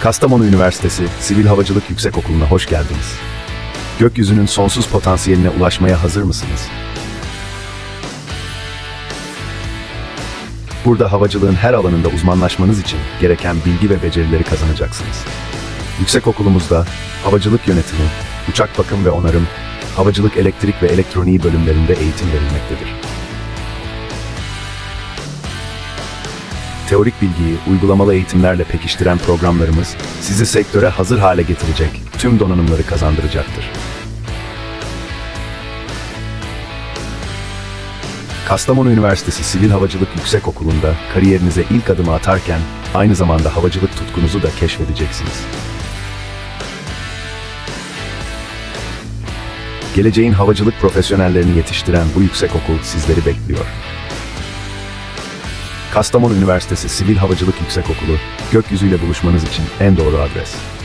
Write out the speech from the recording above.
Kastamonu Üniversitesi Sivil Havacılık Yüksekokulu'na hoş geldiniz. Gökyüzünün sonsuz potansiyeline ulaşmaya hazır mısınız? Burada havacılığın her alanında uzmanlaşmanız için gereken bilgi ve becerileri kazanacaksınız. Yüksekokulumuzda havacılık yönetimi, uçak bakım ve onarım, havacılık elektrik ve elektroniği bölümlerinde eğitim verilmektedir. Teorik bilgiyi uygulamalı eğitimlerle pekiştiren programlarımız sizi sektöre hazır hale getirecek tüm donanımları kazandıracaktır. Kastamonu Üniversitesi Sivil Havacılık Yüksekokulu'nda kariyerinize ilk adımı atarken aynı zamanda havacılık tutkunuzu da keşfedeceksiniz. Geleceğin havacılık profesyonellerini yetiştiren bu yüksekokul sizleri bekliyor. Kastamonu Üniversitesi Sivil Havacılık Yüksekokulu, gökyüzüyle buluşmanız için en doğru adres.